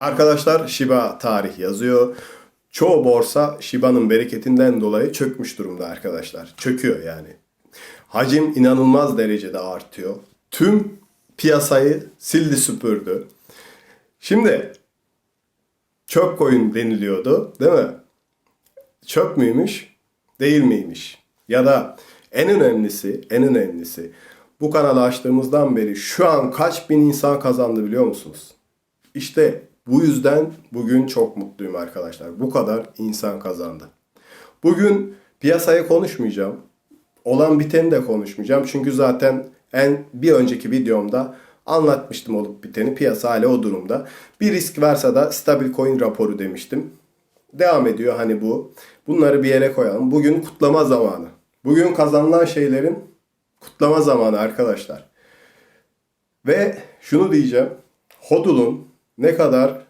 Arkadaşlar Shiba tarih yazıyor. Çoğu borsa Shiba'nın bereketinden dolayı çökmüş durumda arkadaşlar. Çöküyor yani. Hacim inanılmaz derecede artıyor. Tüm piyasayı sildi süpürdü. Şimdi çöp koyun deniliyordu değil mi? Çöp müymüş? Değil miymiş? Ya da en önemlisi, en önemlisi bu kanalı açtığımızdan beri şu an kaç bin insan kazandı biliyor musunuz? İşte bu yüzden bugün çok mutluyum arkadaşlar. Bu kadar insan kazandı. Bugün piyasayı konuşmayacağım. Olan biteni de konuşmayacağım. Çünkü zaten en bir önceki videomda anlatmıştım olup biteni. Piyasa hala o durumda. Bir risk varsa da stabil coin raporu demiştim. Devam ediyor hani bu. Bunları bir yere koyalım. Bugün kutlama zamanı. Bugün kazanılan şeylerin kutlama zamanı arkadaşlar. Ve şunu diyeceğim. Hodul'un ne kadar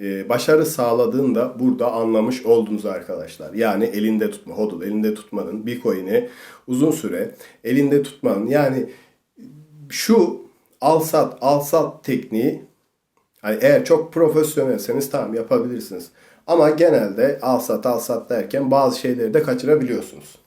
e, başarı sağladığını da burada anlamış oldunuz arkadaşlar. Yani elinde tutma, hodl elinde tutmanın Bitcoin'i uzun süre elinde tutmanın yani şu al sat al sat tekniği hani eğer çok profesyonelseniz tamam yapabilirsiniz. Ama genelde al sat al sat derken bazı şeyleri de kaçırabiliyorsunuz.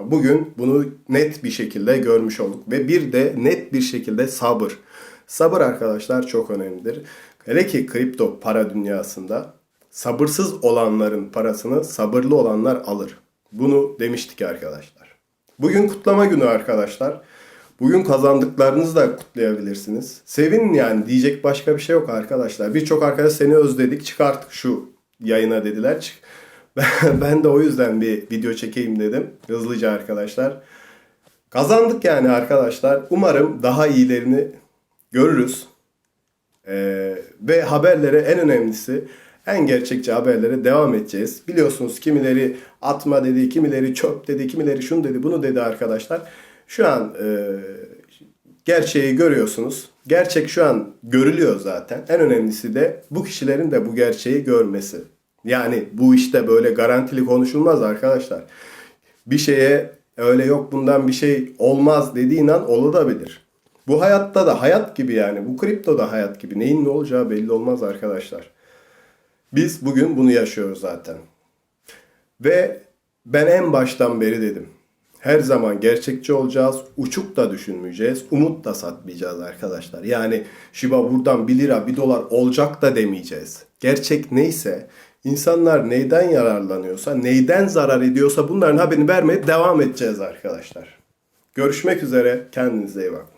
Bugün bunu net bir şekilde görmüş olduk ve bir de net bir şekilde sabır. Sabır arkadaşlar çok önemlidir. Hele ki kripto para dünyasında sabırsız olanların parasını sabırlı olanlar alır. Bunu demiştik arkadaşlar. Bugün kutlama günü arkadaşlar. Bugün kazandıklarınızı da kutlayabilirsiniz. Sevinin yani diyecek başka bir şey yok arkadaşlar. Birçok arkadaş seni özledik çıkart şu yayına dediler. Çık. ben de o yüzden bir video çekeyim dedim. Hızlıca arkadaşlar. Kazandık yani arkadaşlar. Umarım daha iyilerini görürüz. Ee, ve haberlere en önemlisi en gerçekçi haberlere devam edeceğiz. Biliyorsunuz kimileri atma dedi, kimileri çöp dedi, kimileri şunu dedi, bunu dedi arkadaşlar. Şu an e, gerçeği görüyorsunuz. Gerçek şu an görülüyor zaten. En önemlisi de bu kişilerin de bu gerçeği görmesi. Yani bu işte böyle garantili konuşulmaz arkadaşlar. Bir şeye öyle yok bundan bir şey olmaz dediğin an olabilir. Bu hayatta da hayat gibi yani. Bu kripto da hayat gibi. Neyin ne olacağı belli olmaz arkadaşlar. Biz bugün bunu yaşıyoruz zaten. Ve ben en baştan beri dedim. Her zaman gerçekçi olacağız. Uçuk da düşünmeyeceğiz. Umut da satmayacağız arkadaşlar. Yani Shiba buradan 1 lira 1 dolar olacak da demeyeceğiz. Gerçek neyse insanlar neyden yararlanıyorsa, neyden zarar ediyorsa bunların haberini vermeye devam edeceğiz arkadaşlar. Görüşmek üzere. Kendinize iyi bakın.